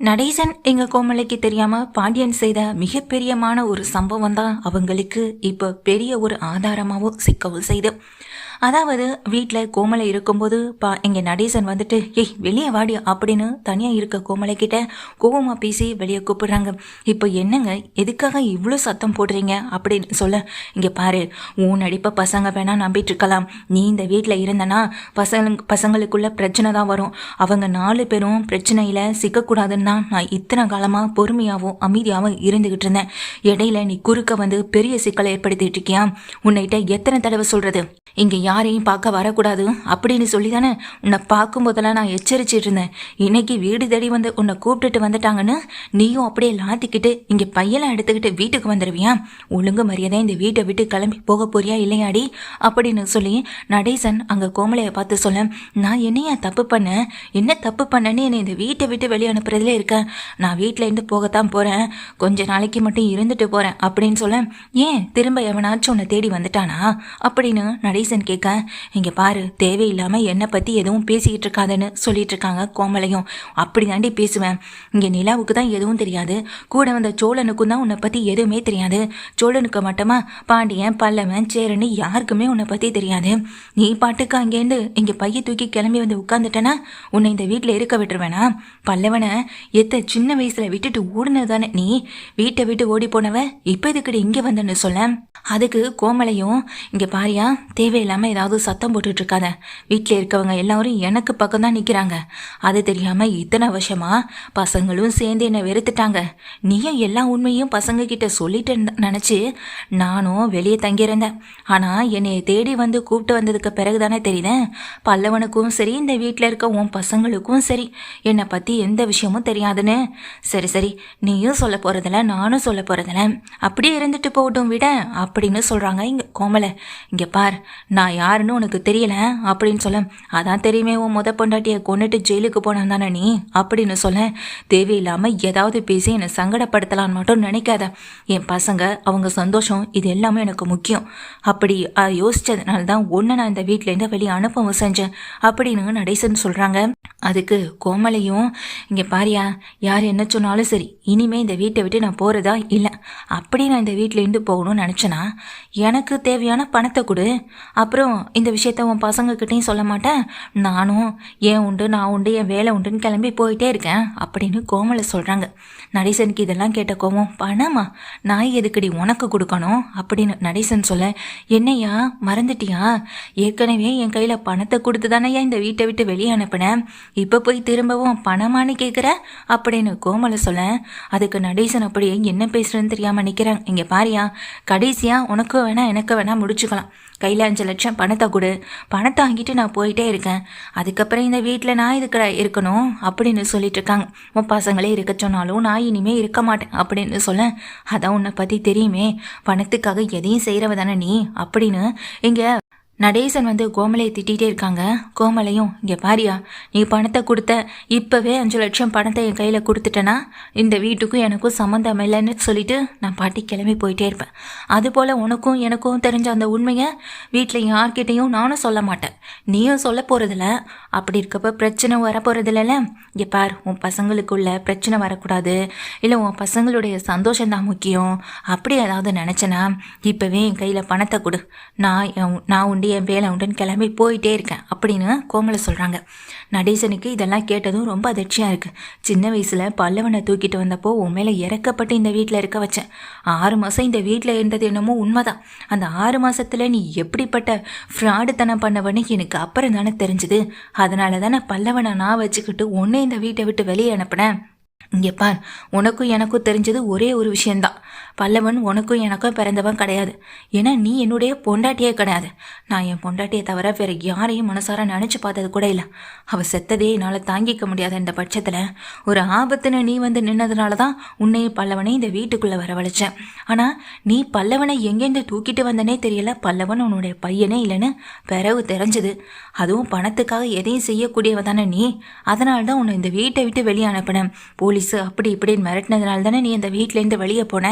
நடேசன் எங்க கோமலைக்கு தெரியாம பாண்டியன் செய்த மிகப்பெரியமான ஒரு சம்பவம் தான் அவங்களுக்கு இப்போ பெரிய ஒரு ஆதாரமாகவும் சிக்கவும் செய்து. அதாவது வீட்டில் கோமலை இருக்கும்போது பா இங்கே நடேசன் வந்துட்டு ஏய் வெளியே வாடி அப்படின்னு தனியாக இருக்க கோமலை கிட்ட கோவமாக பேசி வெளியே கூப்பிடுறாங்க. இப்போ என்னங்க? எதுக்காக இவ்வளோ சத்தம் போடுறீங்க? அப்படின்னு சொல்ல இங்கே பாரு உன் நடிப்பை பசங்க வேணா நம்பிட்டு இருக்கலாம். நீ இந்த வீட்டில் இருந்தனா பசங்க பசங்களுக்குள்ள பிரச்சனை தான் வரும். அவங்க நாலு பேரும் பிரச்சனையில் சிக்கக்கூடாதுன்னு தான் நான் இத்தனை காலமாக பொறுமையாகவும் அமைதியாகவும் இருந்துகிட்டு இருந்தேன். இடையில நீ குறுக்க வந்து பெரிய சிக்கலை ஏற்படுத்திட்டு இருக்கியா? உன்னைகிட்ட எத்தனை தடவை சொல்கிறது இங்கே யாரையும் பார்க்க வரக்கூடாது. அப்படின்னு சொல்லி தானே உன்னை பார்க்கும்போதெல்லாம் நான் எச்சரிச்சிட்டு இருந்தேன் இன்னைக்கு வீடு தேடி வந்து உன்னை கூப்பிட்டுட்டு வந்துட்டாங்கன்னு நீயும் அப்படியே லாத்திக்கிட்டு இங்கே பையெல்லாம் எடுத்துக்கிட்டு வீட்டுக்கு வந்துடுவியா ஒழுங்கு மரியாதை இந்த வீட்டை விட்டு கிளம்பி போக போறியா இல்லையாடி? அப்படின்னு சொல்லி நடேசன் அங்கே கோமலையை பார்த்து சொல்ல நான் என்னையா தப்பு பண்ணேன் என்ன தப்பு பண்ணேன்னு என்னை இந்த வீட்டை விட்டு வெளியே அனுப்புறதுல இருக்கேன் நான் வீட்டில இருந்து போகத்தான் போறேன். கொஞ்ச நாளைக்கு மட்டும் இருந்துட்டு போறேன். அப்படின்னு சொல்ல ஏன்? திரும்ப எவனாச்சும் உன்னை தேடி வந்துட்டானா? அப்படின்னு நடேசன் கேட்க இங்கே பாரு தேவையில்லாமல் என்னை பற்றி எதுவும் பேசிக்கிட்டு இருக்காதுன்னு சொல்லிட்டு இருக்காங்க கோமலையும். அப்படி தாண்டி பேசுவேன். இங்கே நிலாவுக்கு தான் எதுவும் தெரியாது. கூட வந்த சோழனுக்கும் தான் உன்னை பற்றி எதுவுமே தெரியாது. சோழனுக்கு மட்டுமா பாண்டியன் பல்லவன் சேரன்னு யாருக்குமே உன்னை பற்றி தெரியாது. நீ பாட்டுக்கு அங்கேருந்து இங்கே பைய தூக்கி கிளம்பி வந்து உட்காந்துட்டனா உன்னை இந்த வீட்டில் இருக்க விட்டுருவேனா? பல்லவனை எத்த சின்ன வயசில் விட்டுட்டு ஓடுனது தானே நீ? வீட்டை விட்டு ஓடி போனவ இப்போ இதுக்கடி இங்கே வந்தேன்னு சொல்ல? அதுக்கு கோமலையும் இங்கே பாரியா தேவையில்லாம ஏதாவது சத்தம் போட்டுட்டு இருக்காத வீட்டில் இருக்கவங்க எல்லாரும் எனக்கு பக்கம் தான் நிற்கிறாங்க அது தெரியாமல் இத்தனை வருஷமா பசங்களும் சேர்ந்து என்னை வெறுத்துட்டாங்க. நீயும் எல்லா உண்மையும் பசங்க கிட்ட சொல்லிட்டு நினச்சி நானும் வெளியே தங்கியிருந்தேன். ஆனால் என்னை தேடி வந்து கூப்பிட்டு வந்ததுக்கு பிறகு தானே தெரியுதேன் பல்லவனுக்கும் சரி இந்த வீட்டில் இருக்க உன் பசங்களுக்கும் சரி என்னை பற்றி எந்த விஷயமும் தெரியாதுன்னு. சரி சரி நீயும் சொல்ல போகிறதில்ல நானும் சொல்ல போகிறதில்ல அப்படியே இருந்துட்டு போகட்டும் விட அப்படின்னு சொல்கிறாங்க இங்கே கோமலை இங்கே பார் நான் யாருன்னு உனக்கு தெரியல? அப்படின்னு சொல்ல அதான் தெரியுமே உன் முத பொண்டாட்டியை கொண்டுட்டு ஜெயிலுக்கு போனான் தானே நீ? அப்படின்னு சொல்ல தேவையில்லாமல் ஏதாவது பேசி என்னை சங்கடப்படுத்தலான்னு மட்டும் நினைக்காத. என் பசங்க அவங்க சந்தோஷம் இது எல்லாமே எனக்கு முக்கியம். அப்படி யோசித்ததுனால யோசிச்சதுனால தான் ஒன்று நான் இந்த வீட்டிலேருந்து வெளியே அனுப்பவும் செஞ்சேன் அப்படின்னு நடேசன் சொல்கிறாங்க அதுக்கு கோமலையும் இங்கே பாரியா யார் என்ன சொன்னாலும் சரி இனிமே இந்த வீட்டை விட்டு நான் போகிறதா இல்லை. அப்படி நான் இந்த வீட்டிலேருந்து போகணும்னு நினச்சேன்னா எனக்கு தேவையான பணத்தை கொடு. அப்புறம் இந்த விஷயத்த உன் பசங்கக்கிட்டையும் சொல்ல மாட்டேன். நானும் ஏன் உண்டு நான் உண்டு என் வேலை உண்டுன்னு கிளம்பி போயிட்டே இருக்கேன் அப்படின்னு கோமலை சொல்கிறாங்க நடேசனுக்கு இதெல்லாம் கேட்ட கோமம் பணமா? நான் எதுக்கடி உனக்கு கொடுக்கணும்? அப்படின்னு நடேசன் சொல்ல என்னையா மறந்துட்டியா? ஏற்கனவே என் கையில் பணத்தை கொடுத்து தானேயா இந்த வீட்டை விட்டு வெளியே அனுப்பினேன். இப்போ போய் திரும்பவும் பணமானு கேட்குற அப்படின்னு கோமலை சொல்ல அதுக்கு நடேசன் அப்படியே என்ன பேசுறேன்னு தெரியாமல் நிற்கிறேன் இங்கே பாரியா கடைசியா உனக்கு வேணா எனக்கு வேணால் முடிச்சுக்கலாம். கையில் அஞ்சு லட்சம் பணத்தை கொடு. பணத்தை வாங்கிட்டு நான் போயிட்டே இருக்கேன். அதுக்கப்புறம் இந்த வீட்டில் நான் இதுக்கு இருக்கணும்? அப்படின்னு சொல்லிட்டு இருக்காங்க. உன் பசங்களே இருக்க சொன்னாலும் நான் இனிமே இருக்க மாட்டேன் அப்படின்னு சொல்ல அதான் உன்னை பற்றி தெரியுமே. பணத்துக்காக எதையும் செய்கிறவ தானே நீ? அப்படின்னு இங்கே நடேசன் வந்து கோமலையை திட்டிகிட்டே இருக்காங்க. கோமலையும் இங்கே பாரியா நீ பணத்தை கொடுத்த இப்போவே அஞ்சு லட்சம் பணத்தை என் கையில் கொடுத்துட்டேன்னா இந்த வீட்டுக்கும் எனக்கும் சம்மந்தம் இல்லைன்னு சொல்லிட்டு நான் பாட்டி கிளம்பி போயிட்டே இருப்பேன். அதுபோல் உனக்கும் எனக்கும் தெரிஞ்ச அந்த உண்மையை வீட்டில் யார்கிட்டையும் நானும் சொல்ல மாட்டேன். நீயும் சொல்ல போகிறதில்ல அப்படி இருக்கப்ப பிரச்சனை வரப்போகிறதில்லல இங்கே பார் உன் பசங்களுக்குள்ள பிரச்சனை வரக்கூடாது. இல்லை உன் பசங்களுடைய சந்தோஷம் தான் முக்கியம். அப்படி ஏதாவது நினச்சேன்னா இப்போவே என் கையில் பணத்தை கொடு. நான் நான் உண்டு என் வேலை உண்டுன்னு கிளம்பி போயிட்டே இருக்கேன் அப்படின்னு கோமலை சொல்கிறாங்க நடேசனுக்கு இதெல்லாம் கேட்டதும் ரொம்ப அதிர்ச்சியாக இருக்குது சின்ன வயசில் பல்லவனை தூக்கிட்டு வந்தப்போ உன் மேலே இறக்கப்பட்டு இந்த வீட்டில் இருக்க வச்சேன். ஆறு மாதம் இந்த வீட்டில் இருந்தது என்னமோ உண்மைதான். அந்த ஆறு மாதத்தில் நீ எப்படிப்பட்ட ஃப்ராடுத்தனம் பண்ணவன்னு எனக்கு அப்புறம் தானே தெரிஞ்சுது. அதனால தானே பல்லவனை நான் வச்சுக்கிட்டு உன்னை இந்த வீட்டை விட்டு வெளியே அனுப்பினேன். இங்கே பார் உனக்கும் எனக்கும் தெரிஞ்சது ஒரே ஒரு விஷயந்தான் பல்லவன் உனக்கும் எனக்கும் பிறந்தவன் கிடையாது. ஏன்னா நீ என்னுடைய பொண்டாட்டியே கிடையாது. நான் என் பொண்டாட்டியை தவிர வேற யாரையும் மனசார நினச்சி பார்த்தது கூட இல்லை. அவள் செத்ததே என்னால் தாங்கிக்க முடியாத இந்த பட்சத்தில் ஒரு ஆபத்துன்னு நீ வந்து நின்னதுனால தான் உன்னையும் பல்லவனை இந்த வீட்டுக்குள்ளே வரவழைச்சேன். ஆனால் நீ பல்லவனை எங்கேருந்து தூக்கிட்டு வந்தனே தெரியல. பல்லவன் உன்னுடைய பையனே இல்லைன்னு பிறகு தெரிஞ்சது. அதுவும் பணத்துக்காக எதையும் செய்யக்கூடியவ தானே நீ. அதனால தான் உன்னை இந்த வீட்டை விட்டு வெளியே அனுப்பினேன். போலீஸு அப்படி இப்படின்னு மிரட்டினதுனால தானே நீ இந்த வீட்டிலேருந்து வெளியே போன.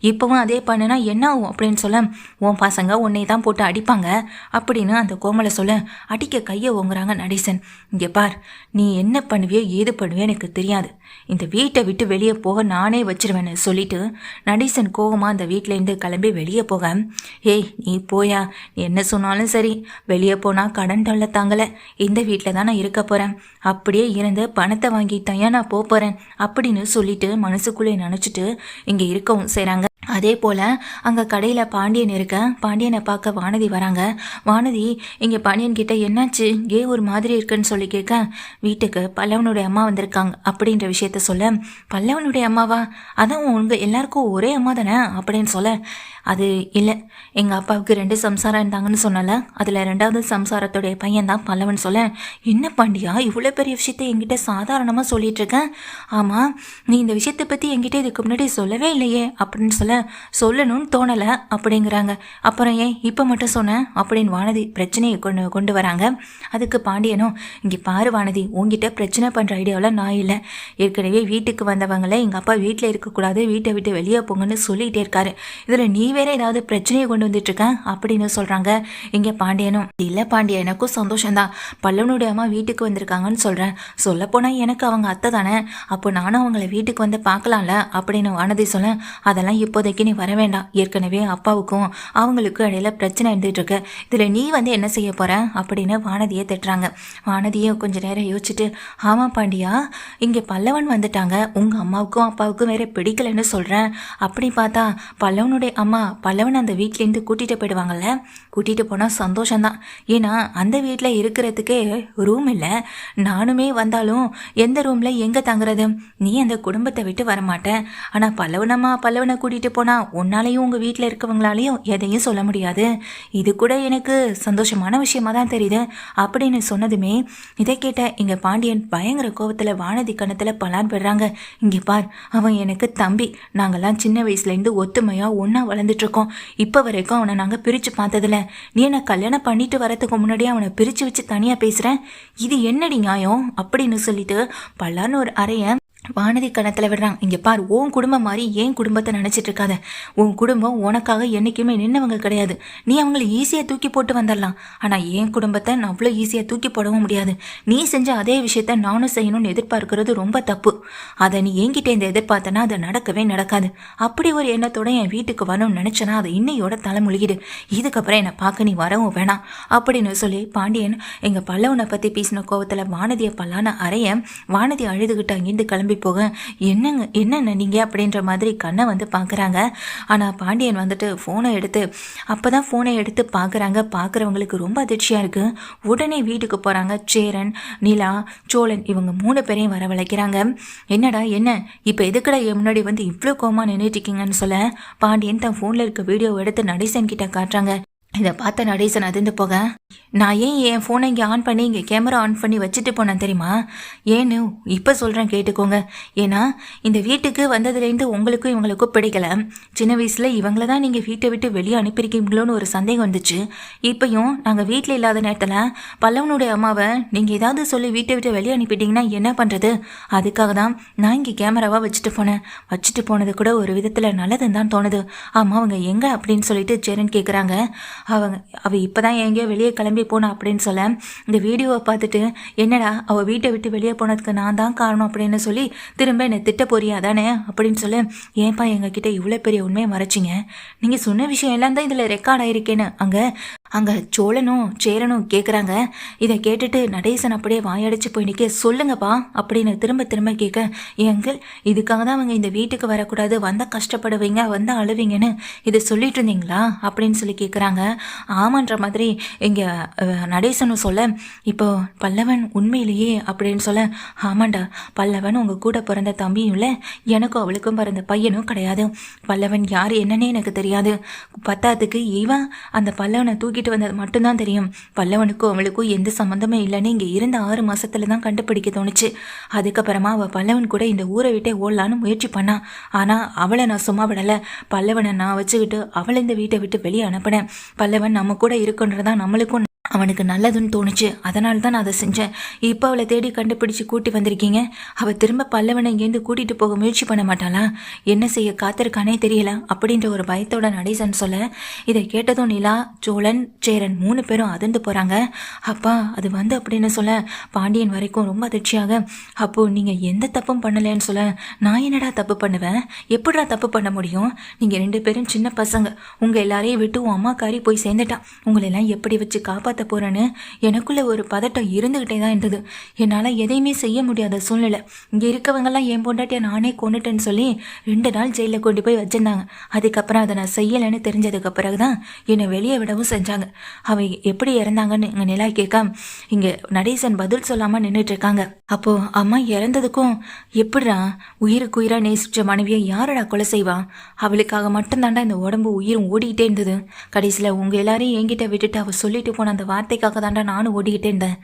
இப்போவும் அதே பண்ணுனா என்ன ஆகும் அப்படின்னு சொல்ல உன் பசங்க உன்னை தான் போட்டு அடிப்பாங்க அப்படின்னு அந்த கோமலை சொல்ல அடிக்க கையை ஓங்குறாங்க நடேசன். இங்கே பார் நீ என்ன பண்ணுவியோ ஏது பண்ணுவியோ எனக்கு தெரியாது. இந்த வீட்டை விட்டு வெளியே போக நானே வச்சிருவேன்னு சொல்லிட்டு நடேசன் கோவமாக அந்த வீட்டிலேருந்து கிளம்பி வெளியே போக ஏய் நீ போயா? என்ன சொன்னாலும் சரி. வெளியே போனால் கடன் தொல்லை தாங்கலை. இந்த வீட்டில் தான் நான் இருக்க போகிறேன் அப்படியே இருந்து பணத்தை வாங்கிட்டாயா நான் போக போகிறேன் அப்படின்னு சொல்லிட்டு மனசுக்குள்ளே நினச்சிட்டு இங்கே இருக்கவும் செய்கிறாங்க அதே போல் அங்கே கடையில் பாண்டியன் இருக்க பாண்டியனை பார்க்க வானதி வராங்க. வானதி இங்கே பாண்டியன் கிட்ட என்னாச்சு? ஏ ஒரு மாதிரி இருக்குன்னு சொல்லி கேட்க வீட்டுக்கு பல்லவனுடைய அம்மா வந்திருக்காங்க அப்படின்ற விஷயத்த சொல்ல பல்லவனுடைய அம்மாவா? அதான் உங்கள் எல்லாருக்கும் ஒரே அம்மா தானே? அப்படின்னு சொல்ல அது இல்லை. எங்கள் அப்பாவுக்கு ரெண்டு சம்சாரம் இருந்தாங்கன்னு சொன்னல. அதில் ரெண்டாவது சம்சாரத்துடைய பையன் தான் பல்லவன் சொல்ல என்ன பாண்டியா இவ்வளோ பெரிய விஷயத்த என்கிட்ட சாதாரணமாக சொல்லிட்டு இருக்கேன் ஆமாம் நீ இந்த விஷயத்தை பற்றி என்கிட்ட இதுக்கு முன்னாடி சொல்லவே இல்லையே அப்படின்னு சொல்ல சொல்லணும்னு தோணலை அப்படிங்கிறாங்க. அப்புறம் ஏன் இப்போ மட்டும் சொன்னேன் அப்படின்னு வானதி பிரச்சனையை கொண்டு கொண்டு வராங்க. அதுக்கு பாண்டியனும் இங்கே பாரு வானதி உங்ககிட்ட பிரச்சனை பண்ணுற ஐடியாவில் நான் இல்லை. ஏற்கனவே வீட்டுக்கு வந்தவங்கள எங்கள் அப்பா வீட்டில் இருக்கக்கூடாது வீட்டை விட்டு வெளியே போங்கன்னு சொல்லிகிட்டே இருக்காரு. இதில் நீ வேற ஏதாவது பிரச்சனையை கொண்டு வந்துட்டுருக்கேன் அப்படின்னு சொல்கிறாங்க இங்கே பாண்டியனும் இல்லை பாண்டியா எனக்கும் சந்தோஷம்தான். பல்லவனுடைய அம்மா வீட்டுக்கு வந்திருக்காங்கன்னு சொல்கிறேன் சொல்லப்போனால் எனக்கு அவங்க அத்தை தானே. அப்போ நானும் அவங்கள வீட்டுக்கு வந்து பார்க்கலாம்ல? அப்படின்னு வானதி சொல்ல அதெல்லாம் இப்போதைக்கு நீ வர வேண்டாம். ஏற்கனவே அப்பாவுக்கும் அவங்களுக்கும் இடையில பிரச்சனை இருந்துட்டு இருக்கு. இதில் நீ வந்து என்ன செய்ய போற? அப்படின்னு வானதியை திட்டுறாங்க. வானதியை கொஞ்ச நேரம் யோசிச்சுட்டு ஆமா பாண்டியா இங்கே பல்லவன் வந்துட்டாங்க. உங்கள் அம்மாவுக்கும் அப்பாவுக்கும் வேற பிடிக்கலன்னு சொல்கிறேன் அப்படி பார்த்தா பல்லவனுடைய அம்மா பல்லவன் அந்த வீட்லேருந்து கூட்டிகிட்டு போயிடுவாங்கல்ல? கூட்டிகிட்டு போனால் சந்தோஷம்தான். ஏன்னா அந்த வீட்டில் இருக்கிறதுக்கே ரூம் இல்லை. நானுமே வந்தாலும் எந்த ரூமில் எங்கே தங்குறது? நீ அந்த குடும்பத்தை விட்டு வரமாட்டேன் ஆனால் பல்லவனம்மா பல்லவனை கூட்டிகிட்டு போனால் உன்னாலேயும் உங்கள் வீட்டில் இருக்கவங்களாலேயும் எதையும் சொல்ல முடியாது. இது கூட எனக்கு சந்தோஷமான விஷயமா தான் தெரியுது. அப்படின்னு சொன்னதுமே இதை கேட்ட இங்கே பாண்டியன் பயங்கர கோபத்தில் வானதி கணத்தில் பலான் பெறாங்க. இங்கே பார் அவன் எனக்கு தம்பி. நாங்கள்லாம் சின்ன வயசுலேருந்து ஒத்துமையாக ஒன்றா வளர்ந்துட்டுருக்கோம் இப்போ வரைக்கும் அவனை நாங்கள் பிரித்து பார்த்ததில்ல. நீ என்னை கல்யாணம் பண்ணிட்டு வரதுக்கு முன்னாடியே அவனை பிரித்து வச்சு தனியாக பேசுகிறேன் இது என்னடி நியாயம்? அப்படின்னு சொல்லிட்டு பல்லான்னு ஒரு அறையை வானதி கணத்தில் விடுறாங்க இங்கே பார் உன் குடும்பம் மாதிரி ஏன் குடும்பத்தை நினச்சிட்டு இருக்காத? உன் குடும்பம் உனக்காக என்றைக்குமே நின்னவங்க கிடையாது. நீ அவங்கள ஈஸியாக தூக்கி போட்டு வந்துடலாம். ஆனால் என் குடும்பத்தை நான் அவ்வளோ ஈஸியாக தூக்கி போடவும் முடியாது. நீ செஞ்ச அதே விஷயத்த நானும் செய்யணும்னு எதிர்பார்க்கறது ரொம்ப தப்பு. அதை நீ என்கிட்ட இந்த எதிர்பார்த்தனா அதை நடக்கவே நடக்காது. அப்படி ஒரு எண்ணத்தோட என் வீட்டுக்கு வரணும்னு நினச்சனா அதை இன்னையோட தலைமொழிகிடு இதுக்கப்புறம் என்னை பார்க்க நீ வரவும் வேணாம். அப்படின்னு சொல்லி பாண்டியன் எங்கள் பல்லவனை பற்றி பேசின கோவத்தில் வானதியை பல்லான அறைய வானதி அழுதுகிட்டு அங்கேருந்து கிளம்பி போக என்னங்க என்னென்ன நீங்கள் அப்படின்ற மாதிரி கண்ணை வந்து பார்க்குறாங்க. ஆனால் பாண்டியன் வந்துட்டு ஃபோனை எடுத்து அப்போ தான் ஃபோனை எடுத்து பார்க்குறாங்க. பார்க்குறவங்களுக்கு ரொம்ப அதிர்ச்சியாக இருக்குது உடனே வீட்டுக்கு போகிறாங்க சேரன் நிலா சோழன். இவங்க மூணு பேரையும் வரவழைக்கிறாங்க. என்னடா என்ன? இப்போ எதுக்கடா என் முன்னாடி வந்து இவ்வளோ கோமா நின்றுட்டு இருக்கீங்கன்னு சொல்ல? பாண்டியன் தன் ஃபோனில் இருக்க வீடியோ எடுத்து நடேசன் கிட்ட காட்டுறாங்க. இதை பார்த்த நடேசன் அதிர்ந்து போக நான் ஏன் என் ஃபோனை இங்கே ஆன் பண்ணி இங்கே கேமரா ஆன் பண்ணி வச்சுட்டு போனேன் தெரியுமா? ஏன்னு இப்போ சொல்கிறேன் கேட்டுக்கோங்க. ஏன்னா இந்த வீட்டுக்கு வந்ததுலேருந்து உங்களுக்கும் இவங்களுக்கும் பிடிக்கல. சின்ன வயசில் இவங்கள தான் நீங்கள் வீட்டை விட்டு வெளியே அனுப்பியிருக்கீங்களோன்னு ஒரு சந்தேகம் வந்துச்சு. இப்போயும் நாங்கள் வீட்டில் இல்லாத நேரத்தில் பல்லவனுடைய அம்மாவை நீங்கள் ஏதாவது சொல்லி வீட்டை விட்டு வெளியே அனுப்பிட்டீங்கன்னா என்ன பண்ணுறது அதுக்காக தான் நான் இங்கே கேமராவாக வச்சுட்டு போனேன். வச்சுட்டு போனது கூட ஒரு விதத்தில் நல்லதுன்னு தான் தோணுது. ஆமாம் அவங்க எங்கே? அப்படின்னு சொல்லிட்டு சேரன் கேட்குறாங்க அவங்க அவள் இப்போ தான் எங்கேயோ வெளியே கிளம்பி போனா அப்படின்னு சொல்ல இந்த வீடியோவை பார்த்துட்டு என்னடா அவள் வீட்டை விட்டு வெளியே போனதுக்கு நான் தான் காரணம் அப்படின்னு சொல்லி திரும்ப என்னை திட்ட போறியா தானே அப்படின்னு சொல்ல ஏன்பா எங்ககிட்ட இவ்வளோ பெரிய உண்மையை மறைச்சிங்க? நீங்கள் சொன்ன விஷயம் எல்லாம் தான் இதில் ரெக்கார்ட் ஆயிருக்கேன்னு. அங்கே அங்கே சோழனும் சேரனும் கேட்குறாங்க இதை கேட்டுட்டு நடேசன் அப்படியே வாயடிச்சு போய் நிற்க சொல்லுங்கப்பா அப்படின்னு திரும்ப திரும்ப கேட்க எங்கள் இதுக்காக தான் அவங்க இந்த வீட்டுக்கு வரக்கூடாது வந்தால் கஷ்டப்படுவீங்க வந்தால் அழுவீங்கன்னு இதை சொல்லிட்டு இருந்தீங்களா? அப்படின்னு சொல்லி கேட்குறாங்க ஆமான்ற மாதிரி இங்கே நடேசனும் சொல்ல இப்போ பல்லவன் உண்மையிலேயே அப்படின்னு சொல்ல ஆமாண்டா பல்லவன் உங்கள் கூட பிறந்த தம்பியும் இல்லை எனக்கும் அவளுக்கும் பிறந்த பையனும் கிடையாது. பல்லவன் யார் என்னன்னே எனக்கு தெரியாது. பத்தாத்துக்கு இவன் அந்த பல்லவனை தூக்கி தூக்கிட்டு வந்தது மட்டும்தான் தெரியும். பல்லவனுக்கும் அவளுக்கும் எந்த சம்மந்தமே இல்லைன்னு இங்கே இருந்த ஆறு மாசத்துல தான் கண்டுபிடிக்க தோணுச்சு. அதுக்கப்புறமா அவள் பல்லவன் கூட இந்த ஊரை விட்டே ஓடலான்னு முயற்சி பண்ணா. ஆனால் அவளை நான் சும்மா விடலை. பல்லவனை நான் வச்சுக்கிட்டு அவளை இந்த வீட்டை விட்டு வெளியே அனுப்பினேன். பல்லவன் நம்ம கூட இருக்குன்றதான் நம்மளுக்கும் அவனுக்கு நல்லதுன்னு தோணுச்சு. அதனால தான் நான் அதை செஞ்சேன். இப்போ அவளை தேடி கண்டுபிடிச்சு கூட்டி வந்திருக்கீங்க. அவள் திரும்ப பல்லவனை இங்கேருந்து கூட்டிட்டு போக முயற்சி பண்ண மாட்டாளா? என்ன செய்ய காத்திருக்கானே தெரியல. அப்படின்ற ஒரு பயத்தோட நடேசன் சொல்ல இதை கேட்டதும் நிலா சோழன் சேரன் மூணு பேரும் அதிர்ந்து போகிறாங்க அப்பா அது வந்து அப்படின்னு சொல்ல பாண்டியன் வரைக்கும் ரொம்ப அதிர்ச்சியாக அப்போது நீங்கள் எந்த தப்பும் பண்ணலைன்னு சொல்ல நான் என்னடா தப்பு பண்ணுவேன்? எப்படா தப்பு பண்ண முடியும்? நீங்கள் ரெண்டு பேரும் சின்ன பசங்க. உங்கள் எல்லாரையும் விட்டு உன் அம்மாக்காரி போய் சேர்ந்துட்டா. உங்களெல்லாம் எப்படி வச்சு காப்பாற்ற போகிறேன்னு எனக்குள்ள ஒரு பதட்டம் இருந்துக்கிட்டே தான் இருந்தது. என்னால் எதையுமே செய்ய முடியாத சூழ்நிலை. இங்கே இருக்கவங்கெல்லாம் என் பொண்டாட்டியை நானே கொண்டுட்டேன்னு சொல்லி ரெண்டு நாள் ஜெயிலில் கொண்டு போய் வச்சிருந்தாங்க. அதுக்கப்புறம் அதை நான் செய்யலைன்னு தெரிஞ்சதுக்கு பிறகு தான் என்னை வெளியே விடவும் செஞ்சாங்க. அவ எப்படி இறந்தாங்கன்னு எங்கள் நிலா கேட்க இங்கே நடேசன் பதில் சொல்லாமல் நின்றுட்டு இருக்காங்க. அப்போ அம்மா இறந்ததுக்கும் எப்படிடா உயிருக்கு உயிராக நேசிச்ச மனைவியை யாரடா கொலை செய்வா? அவளுக்காக மட்டும்தாண்டா இந்த உடம்பு உயிரும் ஓடிக்கிட்டே இருந்தது. கடைசியில் உங்கள் எல்லாரையும் என்கிட்ட விட்டுட்டு அவள் சொல்லிட்டு போன அந்த வார்த்தைக்காக தாண்டா நானும் ஓடிக்கிட்டே இருந்தேன்.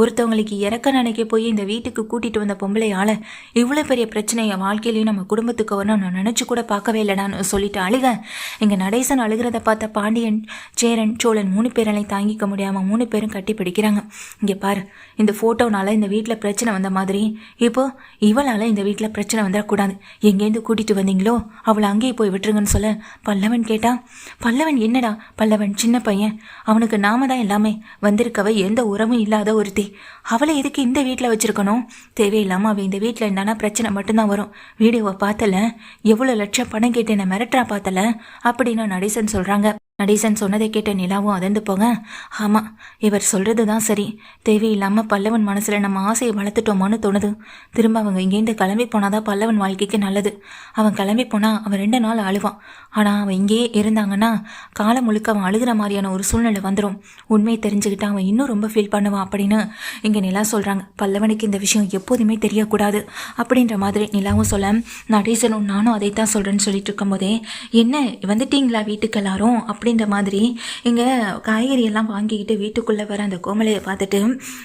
ஒருத்தவங்களுக்கு இறக்க நினைக்க போய் இந்த வீட்டுக்கு கூட்டிட்டு வந்த பொம்பளையால் இவ்வளோ பெரிய பிரச்சனை என் வாழ்க்கையிலையும் நம்ம குடும்பத்துக்கு வரணும் நான் நினச்சி கூட பார்க்கவே இல்லைடான்னு சொல்லிட்டு அழுக இங்கே நடேசன் அழுகிறத பார்த்த பாண்டியன் சேரன் சோழன் மூணு பேரலையும் தாங்கிக்க முடியாமல் மூணு பேரும் கட்டி பிடிக்கிறாங்க. இங்கே பாரு இந்த ஃபோட்டோனால இந்த வீட்டில் பிரச்சனை வந்த மாதிரி. இப்போ இவளால் இந்த வீட்டில் பிரச்சனை வந்துடக்கூடாது. எங்கேருந்து கூட்டிட்டு வந்தீங்களோ அவளை அங்கேயே போய் விட்டுருங்கன்னு சொல்ல பல்லவன் கேட்டா பல்லவன் என்னடா பல்லவன் சின்ன பையன்? அவனுக்கு நாம தான் எல்லாமே வந்திருக்கவ எந்த உறவும் இல்லாத ஒருத்தி. அவளை எதுக்கு இந்த வீட்டில் வச்சிருக்கணும்? தேவையில்லாமல் அவள் இந்த வீட்டில் இருந்தானா பிரச்சனை மட்டும்தான் வரும். வீடியோவை பார்த்தல எவ்வளோ லட்சம் பணம் கேட்டு என்ன மிரட்டுறா பார்த்தல அப்படின்னு நடேசன் சொல்கிறாங்க நடேசன் சொன்னதை கேட்ட நிலாவும் அதிர்ந்து போங்க. ஆமாம் இவர் சொல்கிறது தான் சரி. தேவையில்லாமல் பல்லவன் மனசில் நம்ம ஆசையை வளர்த்துட்டோமான்னு தோணுது. திரும்ப அவங்க இங்கேருந்து கிளம்பி போனாதான் பல்லவன் வாழ்க்கைக்கு நல்லது. அவன் கிளம்பி போனால் அவன் ரெண்டு நாள் அழுவான். ஆனால் அவன் இங்கேயே இருந்தாங்கன்னா காலம் முழுக்க அவன் அழுகிற மாதிரியான ஒரு சூழ்நிலை வந்துடும் உண்மையை தெரிஞ்சுக்கிட்டு அவன் இன்னும் ரொம்ப ஃபீல் பண்ணுவான் அப்படின்னு இங்கே நிலா சொல்கிறாங்க பல்லவனுக்கு இந்த விஷயம் எப்போதுமே தெரியக்கூடாது அப்படின்ற மாதிரி நிலாவும் சொல்ல நடேசனும் நானும் அதை தான் சொல்கிறேன்னு சொல்லிட்டு இருக்கும்போதே என்ன வந்துட்டீங்களா வீட்டுக்கு எல்லாரும்? அப்படி அப்படின்ற மாதிரி இங்கே காய்கறி எல்லாம் வாங்கிக்கிட்டு வீட்டுக்குள்ளே வர அந்த கோமலையை பார்த்துட்டு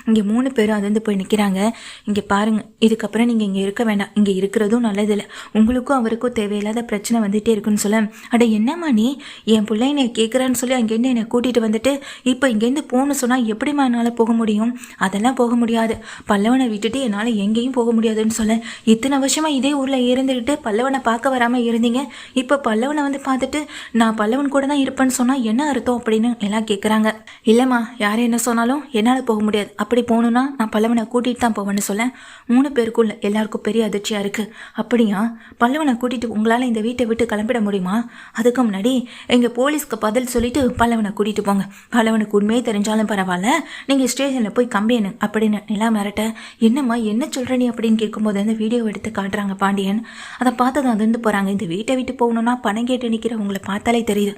இங்கே மூணு பேரும் அது வந்து போய் நிற்கிறாங்க இங்கே பாருங்க இதுக்கப்புறம் நீங்கள் இங்கே இருக்க வேண்டாம் இங்கே இருக்கிறதும் நல்லதில்லை. உங்களுக்கும் அவருக்கும் தேவையில்லாத பிரச்சனை வந்துகிட்டே இருக்குன்னு சொல்ல. அட என்னம்மா நீ? என் பிள்ளை என்னை கேட்குறான்னு சொல்லி அங்கேருந்து என்னை கூட்டிகிட்டு வந்துட்டு இப்போ இங்கேருந்து போகணும்னு சொன்னால் எப்படிம்மா என்னால் போக முடியும்? அதெல்லாம் போக முடியாது. பல்லவனை விட்டுட்டு என்னால் எங்கேயும் போக முடியாதுன்னு சொல்ல. இத்தனை வருஷமாக இதே ஊரில் இருந்துக்கிட்டு பல்லவனை பார்க்க வராமல் இருந்தீங்க. இப்போ பல்லவனை வந்து பார்த்துட்டு நான் பல்லவன் கூட தான் இருப்பேன்னு சொன்னால் என்ன அர்த்தம் அப்படின்னு எல்லாம் கேட்குறாங்க இல்லைம்மா யார் என்ன சொன்னாலும் என்னால் போக முடியாது. அப்படி போகணுன்னா நான் பல்லவனை கூட்டிகிட்டு தான் போவேன்னு சொல்ல மூணு பேருக்குள்ள எல்லாருக்கும் பெரிய அதிர்ச்சியாக இருக்குது அப்படியா? பல்லவனை கூட்டிகிட்டு உங்களால் இந்த வீட்டை விட்டு கிளம்பிட முடியுமா? அதுக்கு முன்னாடி எங்கள் போலீஸ்க்கு பதில் சொல்லிட்டு பல்லவனை கூட்டிகிட்டு போங்க. பல்லவனுக்கு உண்மையே தெரிஞ்சாலும் பரவாயில்ல. நீங்கள் ஸ்டேஷனில் போய் கம்பேனு அப்படின்னு நிலா மிரட்ட என்னம்மா என்ன சொல்கிற நீ? அப்படின்னு கேட்கும்போது அந்த வீடியோ எடுத்து காட்டுறாங்க பாண்டியன். அதை பார்த்து தான் அதிர்ந்து போகிறாங்க இந்த வீட்டை விட்டு போகணுன்னா பணம் கேட்டு நிற்கிறவங்களை பார்த்தாலே தெரியுது.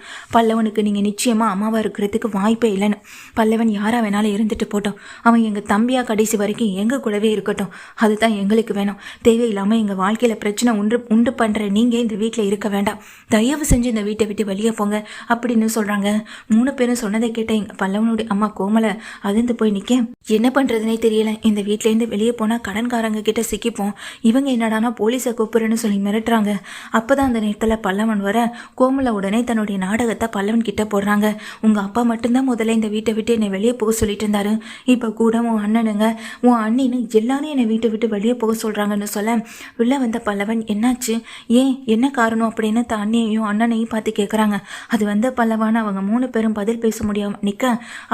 பல்லவனுக்கு நீங்கள் நிச்சயமாக அம்மாவாக இருக்கிறதுக்கு வாய்ப்பே இல்லைன்னு. பல்லவன் யாராக வேணாலும் இருந்துட்டு போட்டோம். அவன் எங்கள் தம்பியாக கடைசி வரைக்கும் எங்கள் கூடவே இருக்கட்டும். அதுதான் எங்களுக்கு வேணும். தேவையில்லாமல் எங்கள் வாழ்க்கையில் பிரச்சனை உண்டு உண்டு பண்ணுற நீங்கள் இந்த வீட்டில் இருக்க வேண்டாம். தயவு செஞ்சு இந்த வீட்டை விட்டு வெளியே போங்க அப்படின்னு சொல்கிறாங்க மூணு பேரும் சொன்னதை கேட்ட எங்கள் பல்லவனுடைய அம்மா கோமலை அதிர்ந்து போய் நிற்க என்ன பண்ணுறதுனே தெரியல. இந்த வீட்டிலேருந்து வெளியே போனால் கடன்காரங்க கிட்ட சிக்கிப்போம். இவங்க என்னடானா போலீஸை கூப்பிடுறேன்னு சொல்லி மிரட்டுறாங்க. அப்போ தான் அந்த நேரத்தில் பல்லவன் வர கோமலை உடனே தன்னுடைய நாடகத்தை பல்லவன் கிட்ட போடுறாங்க. உங்கள் அப்பா மட்டும்தான் முதல்ல இந்த வீட்டை விட்டு என்னை வெளியே போக சொல்லிட்டு இருந்தாரு. இப்போ கூட உன் அண்ணனுங்க உன் அண்ணின்னு எல்லாரும் என்னை வீட்டை விட்டு வெளியே போக சொல்கிறாங்கன்னு சொல்ல உள்ளே வந்த பல்லவன் என்னாச்சு? ஏன்? என்ன காரணம்? அப்படின்னு தான் அண்ணியையும் அண்ணனையும் பார்த்து கேட்குறாங்க அது வந்த பல்லவான்னு அவங்க மூணு பேரும் பதில் பேச முடியாமல் நிற்க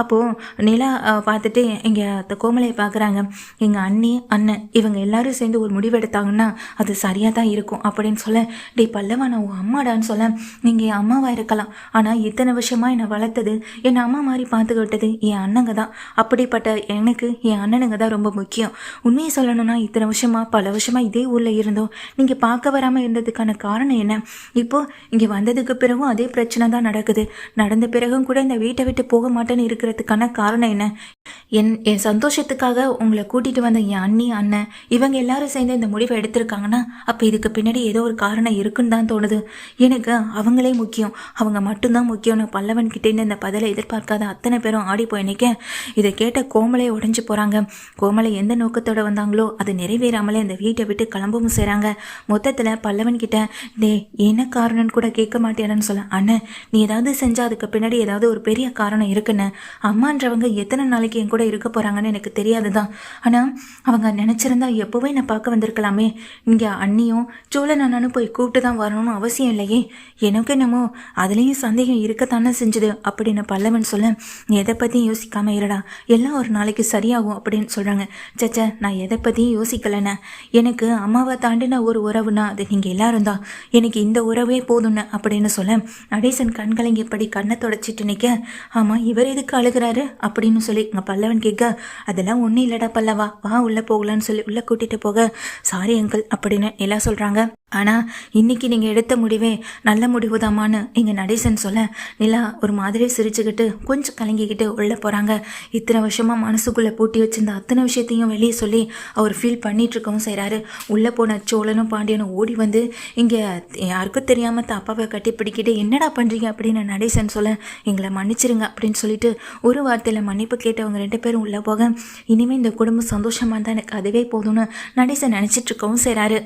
அப்போது நிலா பார்த்துட்டு இங்கே கோமலையை பார்க்குறாங்க எங்கள் அண்ணி அண்ணன் இவங்க எல்லாரும் சேர்ந்து ஒரு முடிவு எடுத்தாங்கன்னா அது சரியாக தான் இருக்கும் அப்படின்னு சொல்ல டேய் பல்லவா நான் உன் அம்மாடான்னு சொல்ல நீங்கள் என் அம்மாவாக இருக்கலாம். ஆனால் இத்தனை வருஷமாக என்னை வளர்த்தது என் அம்மா மாதிரி பார்த்துக்கிட்டது என் அண்ணங்க தான் அப்படிப்பட்ட எனக்கு என் அண்ணனுங்க தான் ரொம்ப முக்கியம். உண்மையை சொல்லணும்னா இத்தனை வருஷமாக பல வருஷமாக இதே ஊரில் இருந்தோம். நீங்கள் பார்க்க வராமல் இருந்ததுக்கான காரணம் என்ன? இப்போது இங்கே வந்ததுக்கு பிறகும் அதே பிரச்சனை தான் நடக்குது. நடந்த பிறகும் கூட இந்த வீட்டை விட்டு போக மாட்டேன்னு இருக்கிறதுக்கான காரணம் என்ன? என் என் சந்தோஷத்துக்காக உங்களை கூட்டிகிட்டு வந்த என் அண்ணி அண்ணன் இவங்க எல்லாரும் சேர்ந்து இந்த முடிவை எடுத்திருக்காங்கன்னா அப்போ இதுக்கு பின்னாடி ஏதோ ஒரு காரணம் இருக்குன்னு தான் தோணுது. எனக்கு அவங்களே முக்கியம். அவங்க மட்டும்தான் முக்கியம்னு பல்லவன் கிட்டேருந்து இந்த பதிலை எதிர்பார்க்காத அத்தனை பேரும் ஆடி போய் நிற்க இதை கேட்ட கோமலை உடஞ்சி போகிறாங்க கோமலை எந்த நோக்கத்தோட வந்தாங்களோ அது நிறைவேறாமலே அந்த வீட்டை விட்டு கிளம்பவும் செய்கிறாங்க மொத்தத்தில் பல்லவன் கிட்ட டே என்ன காரணம்னு கூட கேட்க மாட்டேன்னு சொல்ல. அண்ணன் நீ ஏதாவது செஞ்சால் அதுக்கு பின்னாடி ஏதாவது ஒரு பெரிய காரணம் இருக்குன்னு. அம்மான்றவங்க எத்தனை நாளைக்கு என் கூட இருக்க போகிறாங்கன்னு எனக்கு தெரியாது தான் ஆனால் அவங்க நினச்சிருந்தா எப்போவே நான் பார்க்க வந்திருக்கலாமே. இங்கே அண்ணியும் சோழன் அண்ணனும் போய் கூப்பிட்டு தான் வரணும்னு அவசியம் இல்லையே. எனக்கு என்னமோ அதுலேயும் சந்தேகம் இருக்கத்தானே செஞ்சுது அப்படின்னு பல்லவன் சொல்ல நீ எதை பற்றியும் யோசிக்காம இருடா. எல்லாம் ஒரு நாளைக்கு சரியாகும் அப்படின்னு சொல்கிறாங்க சச்சா நான் எதை பற்றியும் யோசிக்கலைண்ணே. எனக்கு அம்மாவை தாண்டின ஒரு உறவுனா அது நீங்கள் எல்லாரும் தான். எனக்கு இந்த உறவே போதும்னு அப்படின்னு சொல்ல நடேசன் கண்கலங்கியபடி கண்ணை தொடச்சிட்டு நிற்க ஆமாம் இவர் எதுக்கு அழுகிறாரு? அப்படின்னு சொல்லி இங்கே பல்லவன் கேட்க அதெல்லாம் ஒன்றும் இல்லைடா பல்லவா. வா உள்ளே போகலான்னு சொல்லி உள்ளே கூட்டிகிட்டு போக. சாரி அங்கிள் அப்படின்னு எல்லாம் சொல்கிறாங்க ஆனால் இன்னைக்கு நீங்கள் எடுத்த முடிவே நல்ல முடிவு தாமான்னு எங்கள் நடேசன் சொல்ல நிலா ஒரு மாதிரி சிரிச்சுக்கிட்டு கொஞ்சம் கலங்கிக்கிட்டு உள்ளே போகிறாங்க இத்தனை வருஷமாக மனசுக்குள்ளே பூட்டி வச்சிருந்த அத்தனை விஷயத்தையும் வெளியே சொல்லி அவர் ஃபீல் பண்ணிட்டு இருக்கவும் செய்கிறாரு உள்ளே போன சோழனும் பாண்டியனும் ஓடி வந்து இங்கே யாருக்கும் தெரியாமல் தப்பாவை கட்டி பிடிக்கிட்டு என்னடா பண்ணுறீங்க அப்படின்னு நடேசன் சொல்ல எங்களை மன்னிச்சிருங்க அப்படின்னு சொல்லிட்டு ஒரு வார்த்தையில் மன்னிப்பு கேட்டவங்க ரெண்டு பேரும் உள்ளே போக இனிமேல் இந்த குடும்பம் சந்தோஷமாக இருந்தால் எனக்கு அதுவே போதும்னு நடேசன் நினச்சிட்டு இருக்கவும் செய்கிறாரு